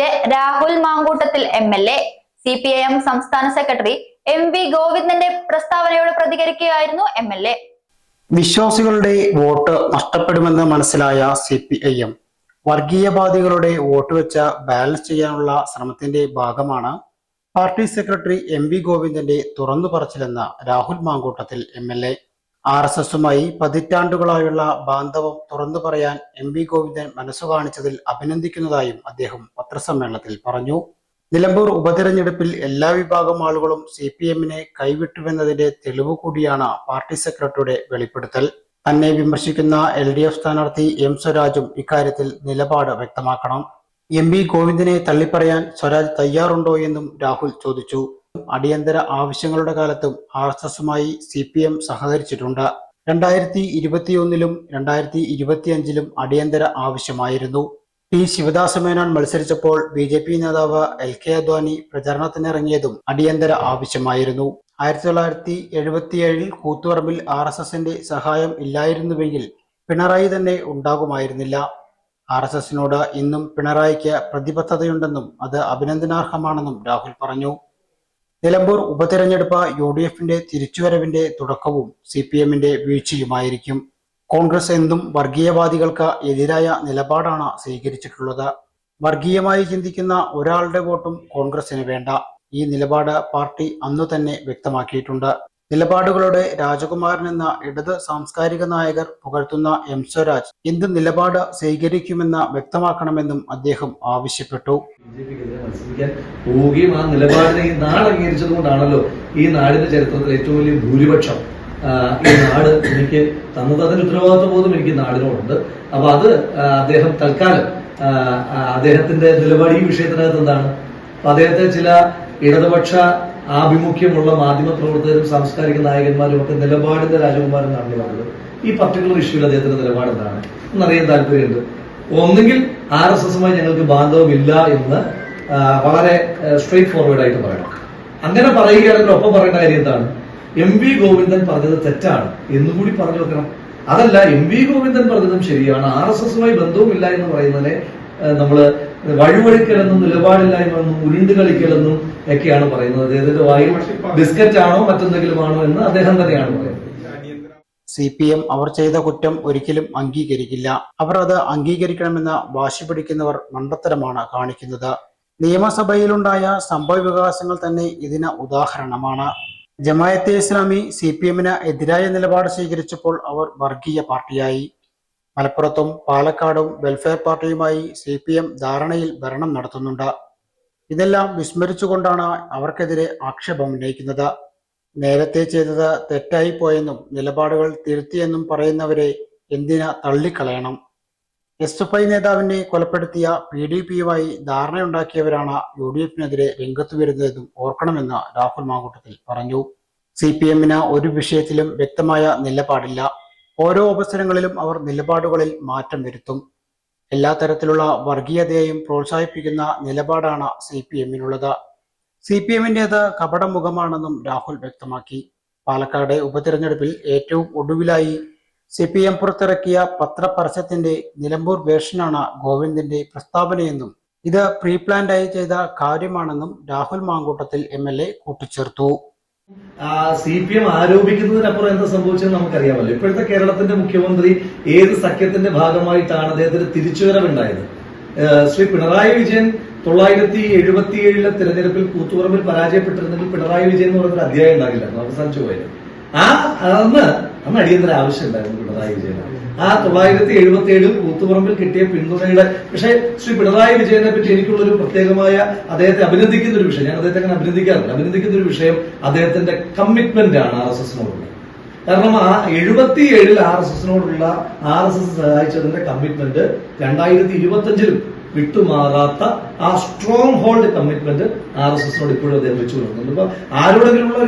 Comment Rahul Mankoottathil M L A C P I M സംസ്ഥാന secretary M V ഗോവിന്ദന്റെ പ്രസ്താവനയോട് പ്രതികരിക്കുകയായിരുന്നു M L A. വിശ്വാസികളുടെ vote നഷ്ടപ്പെടുമെന്ന് മനസ്സിലായ സി പി ഐ എം വർഗീയവാദികളുടെ വോട്ട് വെച്ച ബാലൻസ് ചെയ്യാനുള്ള ശ്രമത്തിന്റെ ഭാഗമാണ് പാർട്ടി സെക്രട്ടറി എം വി ഗോവിന്ദന്റെ തുറന്നു പറച്ചിലെന്ന് Rahul Mankoottathil M L A. R S എസുമായി പതിറ്റാണ്ടുകളായുള്ള ബാന്ധവം തുറന്നു പറയാൻ എം വി ഗോവിന്ദൻ മനസ്സു കാണിച്ചതിൽ അഭിനന്ദിക്കുന്നതായും അദ്ദേഹം പത്രസമ്മേളനത്തിൽ പറഞ്ഞു. നിലമ്പൂർ ഉപതെരഞ്ഞെടുപ്പിൽ എല്ലാ വിഭാഗം ആളുകളും സി പി എമ്മിനെ കൈവിട്ടുവെന്നതിന്റെ തെളിവ് കൂടിയാണ് പാർട്ടി സെക്രട്ടറിയുടെ വെളിപ്പെടുത്തൽ. തന്നെ വിമർശിക്കുന്ന എൽ ഡി എഫ് സ്ഥാനാർത്ഥി എം സ്വരാജും ഇക്കാര്യത്തിൽ നിലപാട് വ്യക്തമാക്കണം. എം വി ഗോവിന്ദനെ തള്ളിപ്പറയാൻ സ്വരാജ് തയ്യാറുണ്ടോ എന്നും രാഹുൽ ചോദിച്ചു. അടിയന്തര ആവശ്യങ്ങളുടെ കാലത്തും ആർ എസ് എസുമായി സി പി എം സഹകരിച്ചിട്ടുണ്ട്. രണ്ടായിരത്തി ഇരുപത്തിയൊന്നിലും രണ്ടായിരത്തി ഇരുപത്തിയഞ്ചിലും അടിയന്തര ആവശ്യമായിരുന്നു. പി. ശിവദാസ മേനോൻ മത്സരിച്ചപ്പോൾ ബി ജെ പി നേതാവ് എൽ. കെ. അദ്വാനി പ്രചരണത്തിനിറങ്ങിയതും അടിയന്തര ആവശ്യമായിരുന്നു. ആയിരത്തി തൊള്ളായിരത്തി എഴുപത്തിയേഴിൽ കൂത്തുപറമ്പിൽ ആർ എസ് എസിന്റെ സഹായം ഇല്ലായിരുന്നുവെങ്കിൽ പിണറായി തന്നെ ഉണ്ടാകുമായിരുന്നില്ല. ആർ എസ് എസിനോട് ഇന്നും പിണറായിക്ക് പ്രതിബദ്ധതയുണ്ടെന്നും അത് അഭിനന്ദനാർഹമാണെന്നും രാഹുൽ പറഞ്ഞു. നിലമ്പൂർ ഉപതെരഞ്ഞെടുപ്പ് യു ഡി എഫിന്റെ തിരിച്ചുവരവിന്റെ തുടക്കവും സി പി എമ്മിന്റെ വീഴ്ചയുമായിരിക്കും. കോൺഗ്രസ് എന്തും വർഗീയവാദികൾക്ക് എതിരായ നിലപാടാണ് സ്വീകരിച്ചിട്ടുള്ളത്. വർഗീയമായി ചിന്തിക്കുന്ന ഒരാളുടെ വോട്ടും കോൺഗ്രസിന് വേണ്ട. ഈ നിലപാട് പാർട്ടി അന്നു തന്നെ വ്യക്തമാക്കിയിട്ടുണ്ട്. നിലപാടുകളുടെ രാജകുമാരൻ എന്ന ഇടത് സാംസ്കാരിക നായകർ പുകഴ്ത്തുന്ന എം സ്വരാജ് എന്ത് നിലപാട് സ്വീകരിക്കുമെന്ന് വ്യക്തമാക്കണമെന്നും അദ്ദേഹം ആവശ്യപ്പെട്ടു. പോവുകയും ആ നിലപാടിനെ ഈ നാട് അംഗീകരിച്ചത് കൊണ്ടാണല്ലോ ഈ നാടിന്റെ ചരിത്രത്തിൽ ഏറ്റവും വലിയ ഭൂരിപക്ഷം ഈ നാട് എനിക്ക് തന്നത്. അതിന് ഉത്തരവാദിത്വ ബോധം എനിക്ക് നാടിനോടുണ്ട്. അപ്പൊ അത് അദ്ദേഹം തൽക്കാലം അദ്ദേഹത്തിന്റെ നിലപാട് ഈ വിഷയത്തിനകത്ത് എന്താണ്? അപ്പൊ അദ്ദേഹത്തെ ചില ഇടതുപക്ഷ ആഭിമുഖ്യമുള്ള മാധ്യമ പ്രവർത്തകരും സാംസ്കാരിക നായകന്മാരും ഒക്കെ നിലപാടിന്റെ രാജകുമാരൻ നടന്നു പറഞ്ഞത്. ഈ പർട്ടിക്കുലർ ഇഷ്യൂവിൽ അദ്ദേഹത്തിന്റെ നിലപാട് എന്താണ് എന്നറിയാൻ താല്പര്യമുണ്ട്. ഒന്നുകിൽ ആർ എസ് എസുമായി ഞങ്ങൾക്ക് ബാന്ധവമില്ല എന്ന് വളരെ സ്ട്രെയിറ്റ് ഫോർവേഡ് ആയിട്ട് പറയണം. അങ്ങനെ പറയുകയാണെങ്കിൽ ഒപ്പം പറയേണ്ട കാര്യം എന്താണ്? എം വി ഗോവിന്ദൻ പറഞ്ഞത് തെറ്റാണ്. എന്നുകൂടി പറഞ്ഞു വെക്കണം. അതല്ല എം വി ഗോവിന്ദൻ പറഞ്ഞതും ശരിയാണ്. ആർ എസ് എസുമായി ബന്ധവുമില്ല എന്ന് പറയുന്നതിനെ നമ്മൾ വഴിവഴിക്കലെന്നും നിലപാടില്ലായ്മ എന്നും ഉരുണ്ട് കളിക്കലെന്നും ഒക്കെയാണ് പറയുന്നത്. അദ്ദേഹത്തിന്റെ വായിൽ ബിസ്ക്കറ്റ് ആണോ മറ്റെന്തെങ്കിലും ആണോ എന്ന് അദ്ദേഹം തന്നെയാണ് പറയുന്നത്. സി പി എം അവർ ചെയ്ത കുറ്റം ഒരിക്കലും അംഗീകരിക്കില്ല. അവർ അത് അംഗീകരിക്കണമെന്ന് വാശി പിടിക്കുന്നവർ മണ്ടത്തരമാണ് കാണിക്കുന്നത്. നിയമസഭയിലുണ്ടായ സംഭവ വികാസങ്ങൾ തന്നെ ഇതിന് ഉദാഹരണമാണ്. ജമായത്തെ ഇസ്ലാമി സി പി എമ്മിന് എതിരായ നിലപാട് സ്വീകരിച്ചപ്പോൾ അവർ വർഗീയ പാർട്ടിയായി. മലപ്പുറത്തും പാലക്കാടും വെൽഫെയർ പാർട്ടിയുമായി സി പി എം ധാരണയിൽ ഭരണം നടത്തുന്നുണ്ട്. ഇതെല്ലാം വിസ്മരിച്ചുകൊണ്ടാണ് അവർക്കെതിരെ ആക്ഷേപം ഉന്നയിക്കുന്നത്. നേരത്തെ ചെയ്തത് തെറ്റായി പോയെന്നും നിലപാടുകൾ തിരുത്തിയെന്നും പറയുന്നവരെ എന്തിനാ തള്ളിക്കളയണം? എസ് എഫ് ഐ നേതാവിനെ കൊലപ്പെടുത്തിയ പി ഡി പിയുമായി ധാരണയുണ്ടാക്കിയവരാണ് യു ഡി എഫിനെതിരെ രംഗത്ത് വരുന്നതെന്നും ഓർക്കണമെന്ന് രാഹുൽ മാങ്കൂട്ടത്തിൽ പറഞ്ഞു. സി പി എമ്മിന് ഒരു വിഷയത്തിലും വ്യക്തമായ നിലപാടില്ല. ഓരോ അവസരങ്ങളിലും അവർ നിലപാടുകളിൽ മാറ്റം വരുത്തും. എല്ലാ തരത്തിലുള്ള വർഗീയതയെയും പ്രോത്സാഹിപ്പിക്കുന്ന നിലപാടാണ് സി പി എമ്മിനുള്ളത്. സി പി എമ്മിന്റേത് കപടമുഖമാണെന്നും രാഹുൽ വ്യക്തമാക്കി. പാലക്കാട് ഉപതിരഞ്ഞെടുപ്പിൽ ഏറ്റവും ഒടുവിലായി സി പി എം പുറത്തിറക്കിയ പത്രപരസ്യത്തിന്റെ നിലമ്പൂർ വേർഷനാണ് ഗോവിന്ദന്റെ പ്രസ്താവനയെന്നും ഇത് പ്രീ പ്ലാൻഡായി ചെയ്ത കാര്യമാണെന്നും Rahul Mamkootathil M L A കൂട്ടിച്ചേർത്തു. സി പി എം ആരോപിക്കുന്നതിനപ്പുറം എന്താ സംഭവിച്ചതെന്ന് നമുക്കറിയാമല്ലോ. ഇപ്പോഴത്തെ കേരളത്തിന്റെ മുഖ്യമന്ത്രി ഏത് സഖ്യത്തിന്റെ ഭാഗമായിട്ടാണ് അദ്ദേഹത്തിന് തിരിച്ചുവരവുണ്ടായത്? ശ്രീ പിണറായി വിജയൻ തൊള്ളായിരത്തി എഴുപത്തിയേഴിലെ തിരഞ്ഞെടുപ്പിൽ കൂത്തുപറമ്പിൽ പരാജയപ്പെട്ടിരുന്നെങ്കിൽ പിണറായി വിജയൻ എന്ന് പറയുന്ന അധ്യായം ഉണ്ടാകില്ല അവസാനിച്ചു പോയത്. ആ അന്ന് അന്ന് അടിയന്തര ആവശ്യം ഉണ്ടായിരുന്നു പിണറായി വിജയന്. ആ തൊള്ളായിരത്തി എഴുപത്തി ഏഴിൽ കൂത്തുപറമ്പിൽ കിട്ടിയ പിന്തുണയുടെ പക്ഷേ ശ്രീ പിണറായി വിജയനെ പറ്റി എനിക്കുള്ള ഒരു പ്രത്യേകമായ അദ്ദേഹത്തെ അഭിനന്ദിക്കുന്ന ഒരു വിഷയം ഞാൻ അദ്ദേഹത്തെ അങ്ങനെ അഭിനന്ദിക്കാറില്ല. അഭിനന്ദിക്കുന്ന ഒരു വിഷയം അദ്ദേഹത്തിന്റെ കമ്മിറ്റ്മെന്റ് ആണ് ആർ എസ് എസിനോടുള്ള. കാരണം ആ എഴുപത്തി ഏഴിൽ ആർ എസ് എസിനോടുള്ള ആർ എസ് എസ് സഹായിച്ചതിന്റെ കമ്മിറ്റ്മെന്റ് രണ്ടായിരത്തി ഇരുപത്തിയഞ്ചിലും വിട്ടുമാറാത്ത ആ strong hold commitment R S എസിനോട് ഇപ്പോഴും അദ്ദേഹം വെച്ചു കൊടുക്കുന്നുണ്ട് അപ്പൊ ആരോടെങ്കിലുള്ള